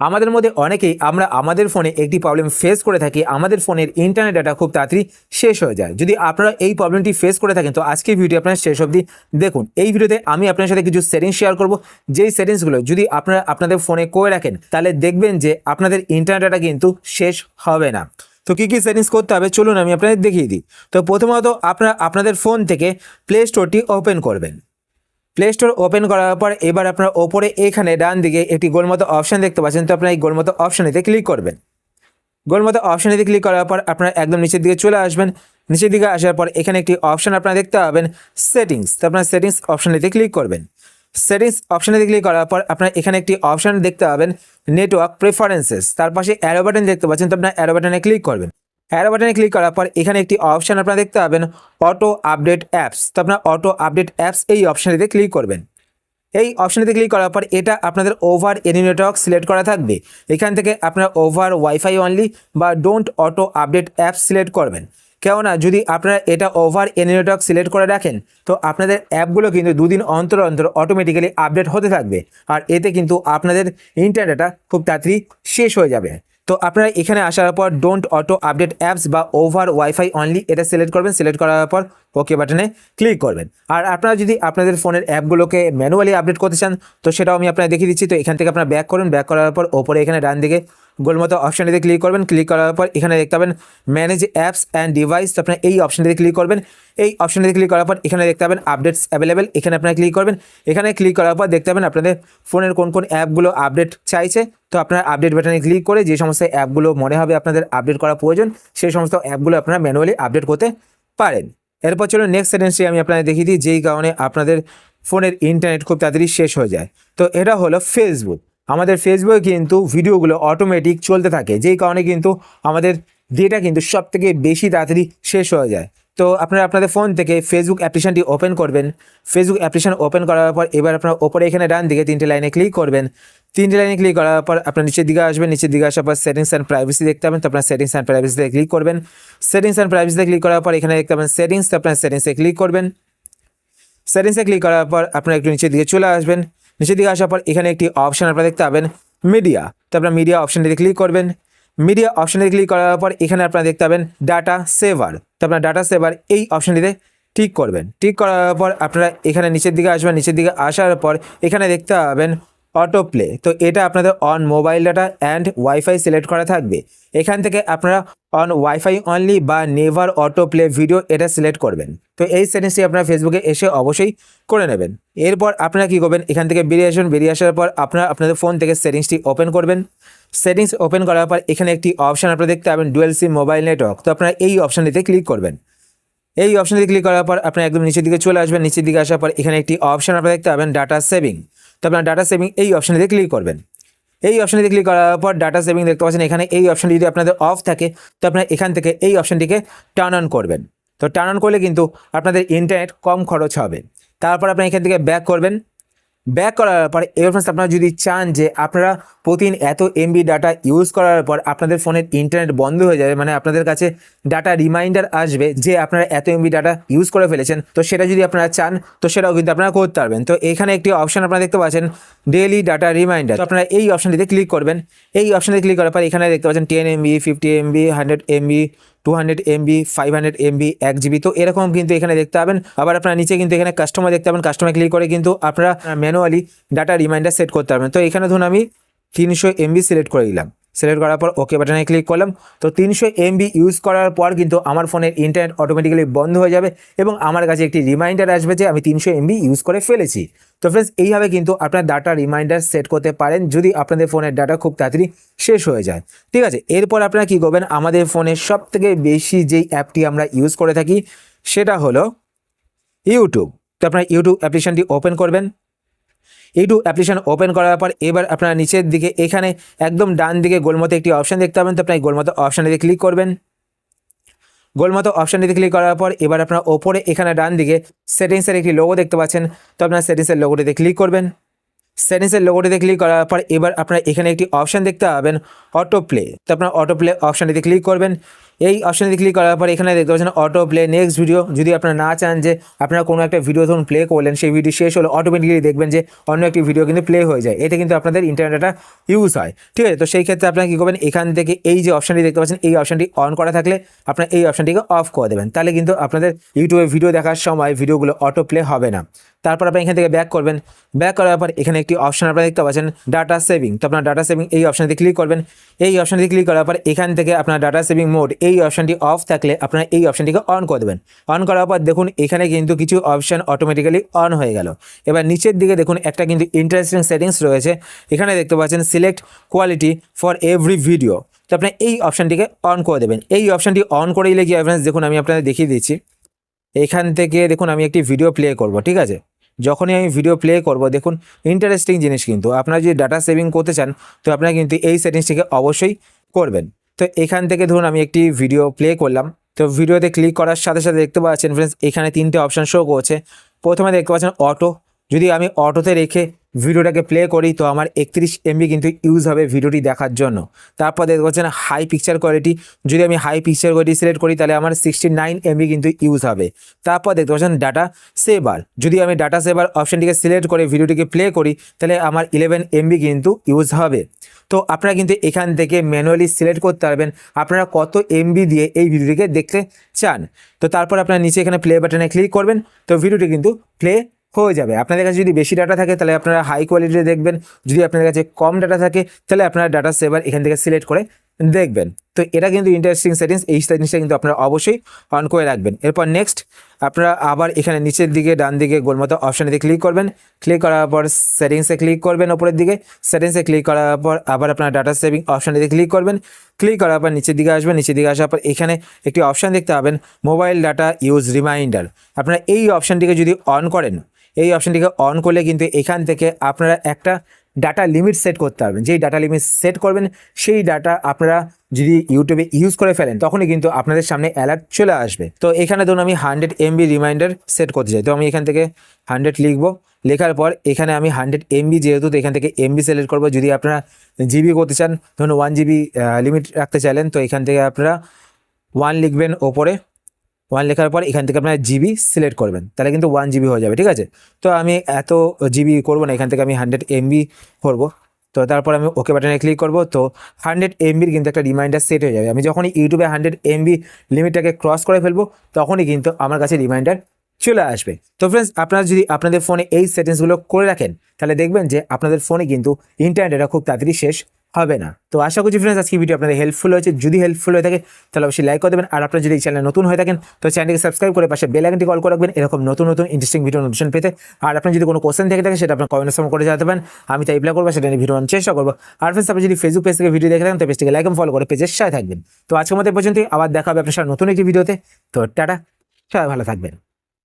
আমাদের মধ্যে অনেকেই আমরা আমাদের ফোনে একটি প্রবলেম ফেস করে থাকি, আমাদের ফোনের ইন্টারনেট ডাটা খুব তাড়াতাড়ি শেষ হয়ে যায়। যদি আপনারা এই প্রবলেমটি ফেস করে থাকেন, তো আজকের ভিডিও আপনারা শেষ অবধি দেখুন। এই ভিডিওতে আমি আপনার সাথে কিছু সেটিংস শেয়ার করব। যেই সেটিংসগুলো যদি আপনারা আপনাদের ফোনে করে রাখেন, তাহলে দেখবেন যে আপনাদের ইন্টারনেট ডাটা কিন্তু শেষ হবে না। তো কী কী সেটিংস করতে হবে? চলুন আমি আপনাদের দেখিয়ে দিই। তো প্রথমত, আপনারা আপনাদের ফোন থেকে প্লে স্টোরটি ওপেন করবেন। প্লে স্টোর ওপেন করার পর এবার আপনার ওপরে এখানে ডান দিকে একটি গোলমতো অপশান দেখতে পাচ্ছেন। তো আপনার এই গোলমতো অপশানেতে ক্লিক করবেন। গোলমতো অপশানেতে ক্লিক করার পর আপনার একদম নিচের দিকে চলে আসবেন। নিচের দিকে আসার পর এখানে একটি অপশান আপনারা দেখতে পাবেন সেটিংস তো আপনার সেটিংস অপশানেতে ক্লিক করবেন। সেটিংস অপশানেতে ক্লিক করার পর আপনার এখানে একটি অপশান দেখতে পাবেন নেটওয়ার্ক প্রেফারেন্সেস তার পাশে অ্যারো বাটন দেখতে পাচ্ছেন। তো আপনার অ্যারো বাটনে ক্লিক করবেন। অ্যারো বাটনে ক্লিক করার পর এখানে একটি অপশান আপনারা দেখতে পাবেন অটো আপডেট অ্যাপস তো আপনার অটো আপডেট অ্যাপস এই অপশানটিতে ক্লিক করবেন। এই অপশানটিতে ক্লিক করার পর এটা আপনাদের ওভার এনি নেটওয়ার্ক সিলেক্ট করা থাকবে। এখান থেকে আপনারা ওভার ওয়াইফাই অনলি বা don't auto update apps select করবেন। কেননা, যদি আপনারা এটা ওভার এনি নেটওয়ার্ক সিলেক্ট করে রাখেন, তো আপনাদের অ্যাপগুলো কিন্তু দুদিন অন্তর অন্তর অটোমেটিক্যালি আপডেট হতে থাকবে। আর এতে কিন্তু আপনাদের ইন্টারনেটটা খুব তাড়াতাড়ি শেষ হয়ে যাবে। তো আপনারা এখানে আসার পর ডোন্ট অটো আপডেট অ্যাপস বা ওভার ওয়াইফাই অনলি এটা সিলেক্ট করবেন সিলেক্ট করার পর ওকে বাটনে ক্লিক করবেন। আর আপনারা যদি আপনাদের ফোনের অ্যাপগুলোকে ম্যানুয়ালি আপডেট করতে চান, তো সেটাও আমি আপনারা দেখিয়ে দিচ্ছি। তো এখান থেকে আপনারা ব্যাক করুন ব্যাক করার পর ওপরে এখানে ডান দিকে গোলমতো অপশানটিতে ক্লিক করবেন। ক্লিক করার পর এখানে দেখতে পাবেন ম্যানেজ অ্যাপস অ্যান্ড ডিভাইস আপনারা এই অপশানটিতে ক্লিক করবেন। এই অপশানটিতে ক্লিক করার পর এখানে দেখতে পাবেন আপডেটস অ্যাভেলেবেল এখানে আপনারা ক্লিক করবেন। এখানে ক্লিক করার পর দেখতে পাবেন আপনাদের ফোনের কোন কোন অ্যাপগুলো আপডেট চাইছে। তো আপনার আপডেট বাটনে ক্লিক করে যে সমস্ত অ্যাপগুলো মনে হবে আপনাদের আপডেট করা প্রয়োজন, সেই সমস্ত অ্যাপগুলো আপনারা ম্যানুয়ালি আপডেট করতে পারেন। এরপর চলুন নেক্সট সেটেন্সটি আমি আপনাদের দেখিয়ে দিই। যেই কারণে আপনাদের ফোনের ইন্টারনেট খুব তাড়াতাড়ি শেষ হয়ে যায়। তো এটা হলো ফেসবুক আমাদের ফেসবুকে কিন্তু ভিডিওগুলো অটোমেটিক চলতে থাকে। যেই কারণে কিন্তু আমাদের ডেটা কিন্তু সব থেকে বেশি তাড়াতাড়ি শেষ হয়ে যায়। তো আপনারা আপনাদের ফোন থেকে ফেসবুক অ্যাপ্লিকেশনটি ওপেন করবেন। ফেসবুক অ্যাপ্লিকেশন ওপেন করার পর এবার আপনার ওপরে এখানে ডান দিকে তিনটে লাইনে ক্লিক করবেন। তিনটে লাইনে ক্লিক করার পর আপনার নিচের দিকে আসবেন। নিচের দিকে আসার পর সেটিংস অ্যান্ড প্রাইভেসি দেখতে পাবেন। তো আপনার সেটিংস অ্যান্ড প্রাইভেসিতে ক্লিক করবেন। সেটিংস অ্যান্ড প্রাইভেসিতে ক্লিক করার পর এখানে দেখতে পাবেন সেটিংস তো আপনার সেটিংসে ক্লিক করবেন। সেটিংসে ক্লিক করার পর আপনারা একটু নিচের দিকে চলে আসবেন। নিচের দিকে আসার পর এখানে একটি অপশান আপনারা দেখতে পাবেন মিডিয়া তো আপনার মিডিয়া অপশানটিতে ক্লিক করবেন। মিডিয়া অপশনটিতে ক্লিক করার পর এখানে আপনারা দেখতে পাবেন ডাটা সেভার তো আপনার ডাটা সেভার এই অপশানটিতে ঠিক করবেন। ঠিক করার পর আপনারা এখানে নিচের দিকে আসবেন। নিচের দিকে আসার পর এখানে দেখতে পাবেন অটো প্লে তো এটা আপনাদের on mobile data and wifi select করা থাকবে। এখান থেকে আপনারা অন ওয়াইফাই অনলি বা নেভার অটো প্লে ভিডিও এটা সিলেক্ট করবেন। তো এই সেটিংসটি আপনারা ফেসবুকে এসে অবশ্যই করে নেবেন। এরপর আপনারা কী করবেন? এখান থেকে বেরিয়ে আসবেন বেরিয়ে আসার পর আপনারা আপনাদের ফোন থেকে সেটিংসটি ওপেন করবেন। সেটিংস ওপেন করার পর এখানে একটি অপশান আপনারা দেখতে পাবেন ডুয়েল সিম মোবাইল নেটওয়ার্ক তো আপনারা এই অপশানটিতে ক্লিক করবেন। এই অপশানে ক্লিক করার পর আপনার একদম নিচের দিকে চলে আসবেন। নিচের দিকে আসার পর এখানে একটি অপশান আপনারা দেখতে পাবেন ডাটা সেভিং তো আপনার ডাটা সেভিং এই অপশানে দিয়ে ক্লিক করবেন। এই অপশানে ক্লিক করার পর ডাটা সেভিং দেখতে পাচ্ছেন, এখানে এই অপশানটি যদি আপনাদের অফ থাকে, তো আপনারা এখান থেকে এই অপশানটিকে টার্ন অন করবেন। তো টার্ন অন করলে কিন্তু আপনাদের ইন্টারনেট কম খরচ হবে। তারপর আপনি এখান থেকে ব্যাক করবেন। ব্যাক করার পর, এবার ফ্রেন্ডস আপনারা যদি চান যে আপনারা প্রতিদিন এত এমবি ডাটা ইউজ করার পর আপনাদের ফোনের ইন্টারনেট বন্ধ হয়ে যাবে মানে আপনাদের কাছে ডাটা রিমাইন্ডার আসবে যে আপনারা এত এমবি ডাটা ইউজ করে ফেলেছেন, তো সেটা যদি আপনারা চান, তো সেটাও কিন্তু আপনারা করতে পারবেন। তো এখানে একটি অপশন আপনারা দেখতে পাচ্ছেন ডেইলি ডাটা রিমাইন্ডার তো আপনারা এই অপশানটিতে ক্লিক করবেন। এই অপশনে ক্লিক করার পর এখানে দেখতে পাচ্ছেন ten MB fifty MB hundred MB two hundred MB five hundred MB এক জিবি তো এরকম কিন্তু এখানে দেখতে পাবেন। আবার আপনারা নিচে কিন্তু এখানে কাস্টমার দেখতে পাবেন। কাস্টমার ক্লিক করে কিন্তু আপনারা ম্যানুয়ালি ডাটা রিমাইন্ডার সেট করতে পারবেন। তো এখানে ধরুন আমি তিনশো এমবি সিলেক্ট করে দিলাম। সিলেক্ট করার পর ওকে বাটনে ক্লিক করলাম। তো তিনশো এমবি ইউজ করার পর কিন্তু আমার ফোনের ইন্টারনেট অটোমেটিক্যালি বন্ধ হয়ে যাবে এবং আমার কাছে একটি রিমাইন্ডার আসবে যে আমি তিনশো এমবি ইউজ করে ফেলেছি। তো ফ্রেন্ডস এইভাবে কিন্তু আপনার ডাটা রিমাইন্ডার সেট করতে পারেন যদি আপনাদের ফোনের ডাটা খুব তাড়াতাড়ি শেষ হয়ে যায়। ঠিক আছে, এরপর আপনারা কী করবেন? আমাদের ফোনের সব থেকে বেশি যেই অ্যাপটি আমরা ইউজ করে থাকি সেটা হলো ইউটিউব তো আপনার ইউটিউব অ্যাপ্লিকেশনটি ওপেন করবেন। ইউটিউব অ্যাপ্লিকেশন ওপেন করার পর এবার আপনারা নিচের দিকে এখানে একদম ডান দিকে গোলমতো একটি অপশান দেখতে পাবেন। তো আপনার গোলমতো অপশানটিতে ক্লিক করবেন। গোলমতো অপশানটিতে ক্লিক করার পর এবার আপনার ওপরে এখানে ডান দিকে সেটিংসের একটি লোগো দেখতে পাচ্ছেন। তো আপনার সেটিংসের লোগোটিতে ক্লিক করবেন। সেটিংসের লোগোটিতে ক্লিক করার পর এবার আপনারা এখানে একটি অপশান দেখতে পাবেন অটো প্লে তো আপনার অটো প্লে অপশানটিতে ক্লিক করবেন। এই অপশানটিতে ক্লিক করার পর এখানে দেখতে পাচ্ছেন অটো প্লে নেক্সট ভিডিও যদি আপনারা না চান যে আপনারা কোনো একটা ভিডিও ধরুন প্লে করলেন, সেই ভিডিও শেষ হলে অটোমেটিক্যালি দেখবেন যে অন্য একটি ভিডিও কিন্তু প্লে হয়ে যায়। এতে কিন্তু আপনাদের ইন্টারনেটটা ইউজ হয়। ঠিক আছে? তো সেই ক্ষেত্রে আপনারা কী করবেন? এখান থেকে এই যে অপশানটি দেখতে পাচ্ছেন, এই অপশানটি অন করা থাকলে আপনারা এই অপশানটিকে অফ করে দেবেন। তাহলে কিন্তু আপনাদের ইউটিউবে ভিডিও দেখার সময় ভিডিওগুলো অটো প্লে হবে না। তারপর আপনি এখান থেকে ব্যাক করবেন। ব্যাক করার পর এখানে একটি অপশন আপনারা দেখতে পাচ্ছেন ডাটা সেভিং তো আপনার ডাটা সেভিং এই অপশানটি ক্লিক করবেন। এই অপশানটি ক্লিক করার পর এখান থেকে আপনার ডাটা সেভিং মোড এই অপশানটি অফ থাকলে আপনারা এই অপশানটিকে অন করে দেবেন। অন করার পর দেখুন, এখানে কিন্তু কিছু অপশান অটোমেটিক্যালি অন হয়ে গেল। এবার নিচের দিকে দেখুন, একটা কিন্তু ইন্টারেস্টিং সেটিংস রয়েছে। এখানে দেখতে পাচ্ছেন select quality for every video তো আপনি এই অপশানটিকে অন করে দেবেন। এই অপশানটি অন করে দিলে কি friends? দেখুন, আমি আপনাদের দেখিয়ে দিচ্ছি। এখান থেকে দেখুন, আমি একটি ভিডিও প্লে করব, ঠিক আছে? যখনই আমি ভিডিও প্লে করব, দেখুন ইন্টারেস্টিং জিনিস কিন্তু। আপনারা যদি ডাটা সেভিং করতে চান, তো আপনারা কিন্তু এই সেটিংসটিকে অবশ্যই করবেন। তো এখান থেকে ধরুন, আমি একটি ভিডিও প্লে করলাম। তো ভিডিওতে ক্লিক করার সাথে সাথে দেখতে পাচ্ছেন ফ্রেন্ডস এখানে তিনটে অপশান শো করছে। প্রথমে দেখতে পাচ্ছেন অটো যদি আমি অটোতে রেখে ভিডিওটাকে প্লে করি তো আমার একত্রিশ এমবি কিন্তু ইউজ হবে ভিডিওটি দেখার জন্য। তারপর দেখতে পাচ্ছেন হাই পিকচার কোয়ালিটি যদি আমি হাই পিকচার কোয়ালিটি সিলেক্ট করি তাহলে আমার সিক্সটি নাইন এমবি কিন্তু ইউজ হবে। তারপর দেখতে পাচ্ছেন ডাটা সেভার যদি আমি ডাটা সেভার অপশানটিকে সিলেক্ট করে ভিডিওটিকে প্লে করি তাহলে আমার ইলেভেন এমবি কিন্তু ইউজ হবে। তো আপনারা কিন্তু এখান থেকে ম্যানুয়ালি সিলেক্ট করতে পারবেন, আপনারা কত এমবি দিয়ে এই ভিডিওটিকে দেখতে চান। তো তারপর আপনারা নিচে এখানে প্লে বাটনে ক্লিক করবেন, তো ভিডিওটি কিন্তু প্লে হয়ে যাবে। আপনাদের কাছে যদি বেশি ডাটা থাকে, তাহলে আপনারা হাই কোয়ালিটিতে দেখবেন। যদি আপনাদের কাছে কম ডাটা থাকে, তাহলে আপনারা ডাটা সেভার এখান থেকে সিলেক্ট করে দেখবেন। তো এটা কিন্তু ইন্টারেস্টিং সেটিংস এই সেটিংসটা কিন্তু আপনারা অবশ্যই অন করে রাখবেন। এরপর নেক্সট আপনারা আবার এখানে নিচের দিকে, ডান দিকে, গোলমতো অপশানেতে ক্লিক করবেন। ক্লিক করার পর সেটিংসে ক্লিক করবেন ওপরের দিকে। সেটিংসে ক্লিক করার পর আবার আপনার ডাটা সেভিং অপশানেতে ক্লিক করবেন। ক্লিক করার পর নিচের দিকে আসবেন। নিচের দিকে আসার পর এখানে একটি অপশান দেখতে পাবেন মোবাইল ডাটা ইউজ রিমাইন্ডার আপনারা এই অপশানটিকে যদি অন করেন এই অপশানটিকে অন করলে কিন্তু এখান থেকে আপনারা একটা ডাটা লিমিট সেট করতে পারবেন। যেই ডাটা লিমিট সেট করবেন, সেই ডাটা আপনারা যদি ইউটিউবে ইউজ করে ফেলেন, তখনই কিন্তু আপনাদের সামনে অ্যালার্ট চলে আসবে। তো এখানে ধরুন আমি হান্ড্রেড এমবি রিমাইন্ডার সেট করতে চাই। তো আমি এখান থেকে হান্ড্রেড লিখব। লেখার পর এখানে আমি হান্ড্রেড এমবি যেহেতু, তো এখান থেকে এমবি সিলেক্ট করব। যদি আপনারা জিবি করতে চান, ধরুন ওয়ান জিবি লিমিট রাখতে চাইলেন, তো এখান থেকে আপনারা ওয়ান লিখবেন ওপরে। ওয়ান লেখার পর এখান থেকে আপনারা জিবি সিলেক্ট করবেন। তাহলে কিন্তু ওয়ান জিবি হয়ে যাবে, ঠিক আছে? তো আমি এত জিবি করব না, এখান থেকে আমি হান্ড্রেড এমবি করব। তো তারপর আমি ওকে বাটনে ক্লিক করব, তো হান্ড্রেড এমবির কিন্তু একটা রিমাইন্ডার সেট হয়ে যাবে। আমি যখনই ইউটিউবে হান্ড্রেড এমবি লিমিটটাকে ক্রস করে ফেলব, তখনই কিন্তু আমার কাছে রিমাইন্ডার চলে আসবে। তো ফ্রেন্ডস আপনারা যদি আপনাদের ফোনে এই সেটিংসগুলো করে রাখেন, তাহলে দেখবেন যে আপনাদের ফোনে কিন্তু ইন্টারনেটটা খুব তাড়াতাড়ি শেষ হবে না। তো আশা করছি ফ্রেন্ডস আজকে ভিডিও আপনাদের হেল্পফুল হয়েছে। যদি হেল্পফুল হয়ে থাকে, তাহলে অবশ্যই লাইক করে দেবেন। আর আপনারা যদি এই চ্যানেলে নতুন হয়ে থাকেন, তো চ্যানেলকে সাবস্ক্রাইব করে পাশে বেল আইকনটি কল করে রাখবেন। এরকম নতুন নতুন ইন্টারেস্টিং ভিডিও নোটিফিকেশন পেতে। আর আপনার যদি কোনো কোশ্চেন থেকে থাকে, সেটা আপনার কমেন্ট সময় করে জানাতে পারেন। আমি তাই রিপ্লাই করব, সেটা নিয়ে ভিডিও বানানোর চেষ্টা করব। আর ফ্রেন্ডস আপনি যদি ফেসবুক পেজ থেকে ভিডিও দেখে থাকেন, তো পেজটিকে লাইক ফলো করে পেজের সাথে থাকবেন। তো আজকের মতো এই পর্যন্তই। আবার দেখা হবে আপনার নতুন একটি ভিডিওতে তো টাটা। সবাই ভালো থাকবেন।